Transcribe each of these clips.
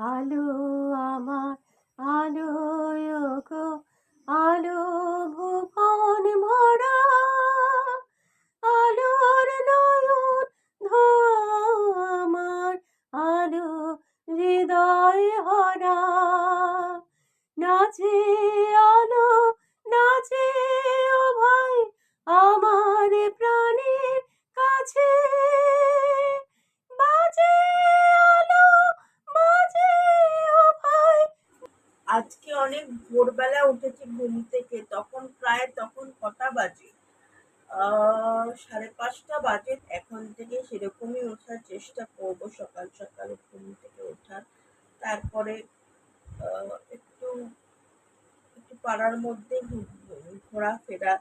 আলো আমার আলো গো আলো ভুবন ভরা, আলোর নয়ন ধো আমার, আলো হৃদয় হরা নাচে অনেক ভোরবেলা উঠেছি ঘুম থেকে, তখন প্রায় তখন কটা বাজে? সাড়ে পাঁচটা বাজে, এখন থেকে সেরকমই ওঠার চেষ্টা করব, সকাল সকাল ঘুম থেকে ওঠার। তারপরে একটু একটু পাড়ার মধ্যে ঘোরাফেরা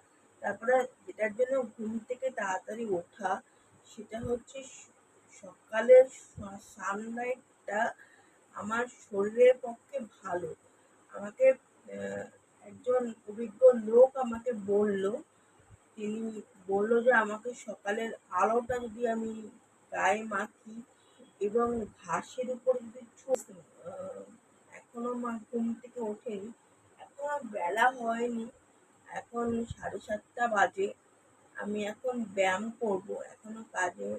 তারপরে যেটার জন্য ঘুম থেকে তাড়াতাড়ি ওঠা, সেটা হচ্ছে সকালের সানলাইটটা আমার শরীরের পক্ষে ভালো। আমাকে একজন অভিজ্ঞ লোক আমাকে বলল তিনি বলল যে আমাকে সকালের আলোটা যদি আমি গায়ে মাখি এবং ঘাসের উপর যদি ছু- আহ, এখনও মা ঘুম থেকে ওঠেনি এখনও বেলা হয়নি এখন সাড়ে সাতটা বাজে আমি এখন ব্যায়াম করব এখনও কাজে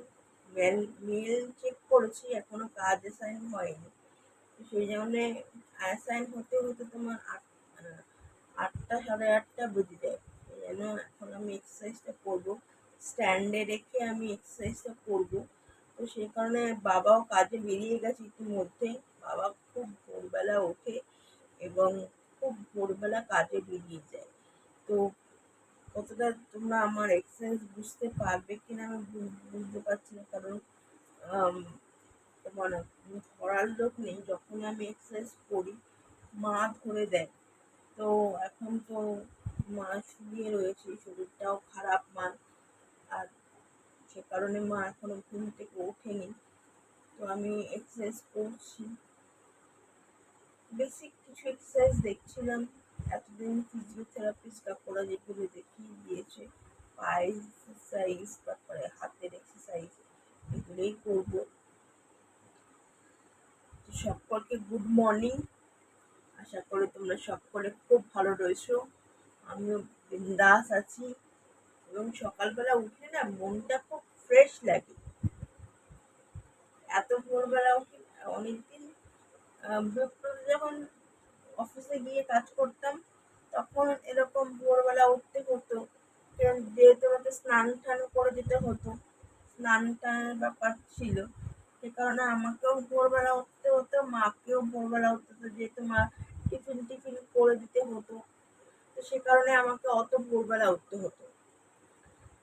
মেল মেল চেক করেছি এখনও কাজ অ্যাসাইন হয়নি। সেই জন্যে অ্যাসাইন হতে হতে তোমার আট আহ, আটটা সাড়ে আটটা বেজে যায়। সেই জন্য এখন আমি এক্সারসাইজটা করব। স্ট্যান্ডে রেখে আমি এক্সারসাইজটা করব। তো সেই কারণে বাবাও কাজে বেরিয়ে গেছে ইতিমধ্যে। বাবা খুব ভোরবেলা ওঠে এবং খুব ভোরবেলা কাজে বেরিয়ে যায়। তো কতটা তোমরা আমার এক্সারসাইজ বুঝতে পারবে কিনা আমি বুঝতে পারছি না। কারণ মানে ধরার লোক নেই যখন আমি এক্সারসাইজ করি মা ধরে দেয়। তো এখন তো মা শুয়ে রয়েছে, শরীরটাও খারাপ মা। আর সে কারণে মা এখনও ঘুম থেকে ওঠেনি। তো আমি এক্সারসাইজ করছি। বেসিক কিছু এক্সারসাইজ দেখছিলাম। এতদিন ফিজিওথেরাপিস্ট কাকুরা যেগুলো দেখিয়ে দিয়েছে। পায়ের এক্সারসাইজ তারপরে হাতের এক্সারসাইজ এগুলোই করব তো সকলকে গুড মর্নিং আশা করি তোমরা সকলে খুব ভালো রয়েছো। আমিও বিন্দাস আছি। এবং সকালবেলা উঠে না মনটা খুব ফ্রেশ লাগে। এত ভোরবেলা উঠে অনেকদিন যখন অফিসে গিয়ে কাজ করতাম, তখন এরকম ভোরবেলা উঠতে হতো। যেহেতু আমাকে স্নান টান করে দিতে হতো স্নান টানের ব্যাপার ছিল। সে কারণে আমাকেও ভোরবেলা উঠতে হতো, মাকেও ভোরবেলা উঠতে হতো, যেহেতু মা টিফিন টিফিন করে দিতে হতো। তো সে কারণে আমাকে অত ভোরবেলা উঠতে হতো।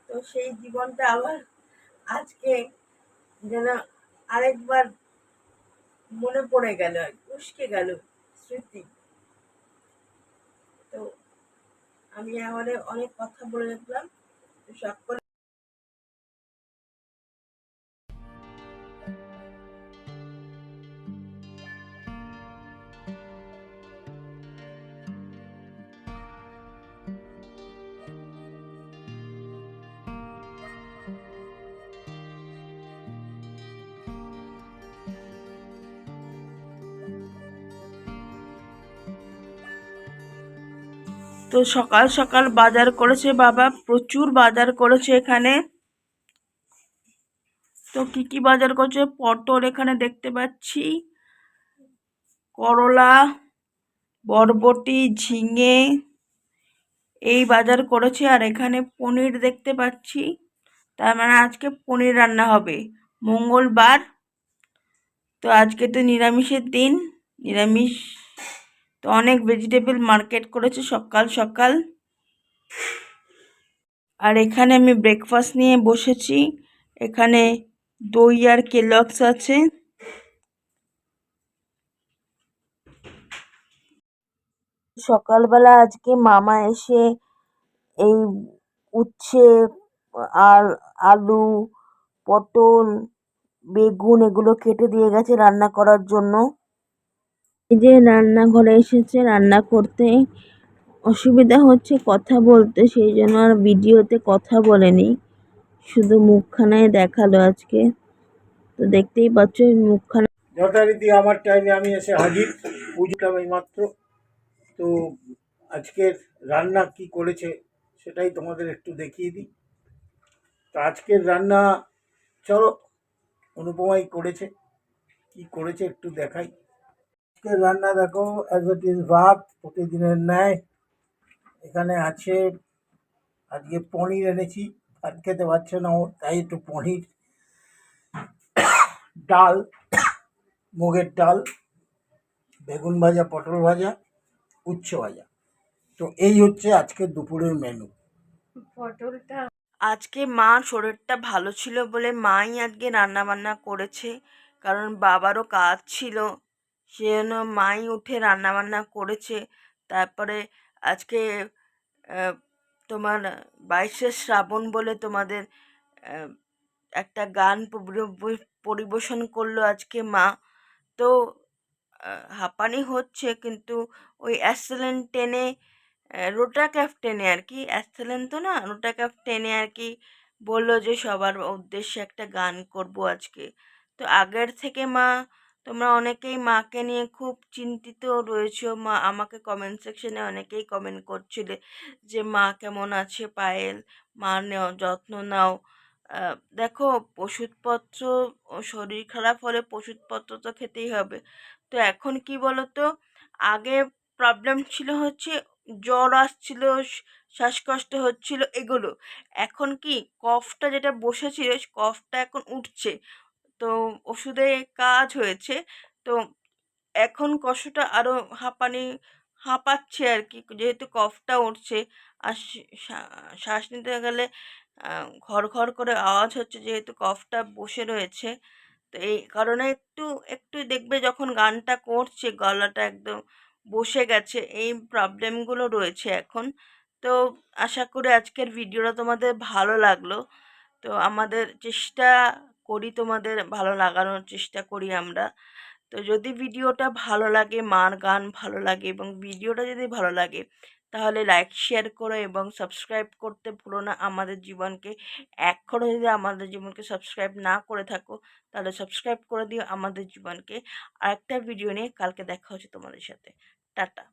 তো সেই জীবনটা আবার আজকে যেন আরেকবার মনে পড়ে গেল, উস্কে গেল স্মৃতি। তো আমি আমাদের অনেক কথা বলে রাখলাম। তো সকলে তো সকাল সকাল বাজার করেছে বাবা, প্রচুর বাজার করেছে এখানে। তো কি কি বাজার করছে? পটল এখানে দেখতে পাচ্ছি, করলা, বরবটি, ঝিঙে, এই বাজার করেছে। আর এখানে পনির দেখতে পাচ্ছি, তার মানে আজকে পনির রান্না হবে। মঙ্গলবার, তো আজকে তো নিরামিষের দিন, নিরামিষ তো অনেক ভেজিটেবল মার্কেট করেছে সকাল সকাল। আর এখানে আমি ব্রেকফাস্ট নিয়ে বসেছি। এখানে দই আর কেলক্স আছে। সকালবেলা আজকে মামা এসে এই উচ্ছে, আর আলু, পটল, বেগুন এগুলো কেটে দিয়ে গেছে রান্না করার জন্য। যে রান্নাঘরে এসেছে, রান্না করতে অসুবিধা হচ্ছে কথা বলতে, সেই জন্য আর ভিডিওতে কথা বলেনি। শুধু মুখখানায় দেখাল আজকে। তো দেখতেই পাচ্ছ, মুখখানা যথারীতি আমার টাইমে আমি এসে হাজির। পুজোটা এই মাত্র তো আজকের রান্না কি করেছে সেটাই তোমাদের একটু দেখিয়ে দিই। তো আজকের রান্না চলো, অনুপমাই করেছে। কি করেছে একটু দেখাই। আজকের রান্না দেখো অ্যাজ ইট ইজ ভাত, প্রতিদিনের ন্যায়। এখানে আছে, আজকে পনির এনেছি, ভাত খেতে পারছে না ও, তাই একটু পনির। ডাল, মুগের ডাল, বেগুন ভাজা, পটল ভাজা, উচ্ছে ভাজা। তো এই হচ্ছে আজকের দুপুরের মেনু পটলটা আজকে মার শরীরটা ভালো ছিল বলে মাই আজকে রান্না বান্না করেছে, কারণ বাবারও কাজ ছিল। সেজন্য মাই উঠে রান্না বান্না করেছে। তারপরে আজকে তোমার বাইশে শ্রাবণ বলে তোমাদের একটা গান পরিবেশন করল আজকে মা। তো হাঁপানি হচ্ছে কিন্তু ওই অ্যাসেলেন টেনে রোটা ক্যাফ টেনে আর কি অ্যাসেলেন তো না, রোটা ক্যাফ টেনে আর কি বলল যে সবার উদ্দেশ্যে একটা গান করব আজকে। তো আগের থেকে মা তোমরা অনেকেই মাকে নিয়ে খুব চিন্তিত রয়েছো। মা আমাকে কমেন্ট সেকশনে অনেকেই কমেন্ট করছিলে যে, মা কেমন আছে পায়েল? মা নেও, যত্ন নাও। দেখো, ওষুধপত্র শরীর খারাপ হলে ওষুধপত্র তো খেতেই হবে। তো এখন কি বলো তো আগে প্রবলেম ছিল হচ্ছে, জ্বর আসছিল শ্বাসকষ্ট হচ্ছিল, এগুলো। এখন কি কফটা যেটা বসেছিল কফটা এখন উঠছে। তো ওষুধে কাজ হয়েছে। তো এখন কষ্টটা আরও হাঁপানি, হাঁপাচ্ছে আর কি যেহেতু কফটা উঠছে আর শ্বাস নিতে গেলে ঘর ঘর করে আওয়াজ হচ্ছে যেহেতু কফটা বসে রয়েছে। তো এই কারণে একটু একটু দেখবে যখন গানটা করছে, গলাটা একদম বসে গেছে, এই প্রবলেমগুলো রয়েছে এখন। তো আশা করি আজকের ভিডিওটা তোমাদের ভালো লাগল। তো আমাদের চেষ্টা করি, তোমাদের ভালো লাগানোর চেষ্টা করি আমরা। তো যদি ভিডিওটা ভালো লাগে, মার গান ভালো লাগে এবং ভিডিওটা যদি ভালো লাগে, তাহলে লাইক শেয়ার করো এবং সাবস্ক্রাইব করতে ভুলো না। আমাদের জীবনকে এখনও যদি আমাদের জীবনকে সাবস্ক্রাইব না করে থাকো, তাহলে সাবস্ক্রাইব করে দিও আমাদের জীবনকে। আরেকটা ভিডিও নিয়ে কালকে দেখা হচ্ছে তোমাদের সাথে। টাটা।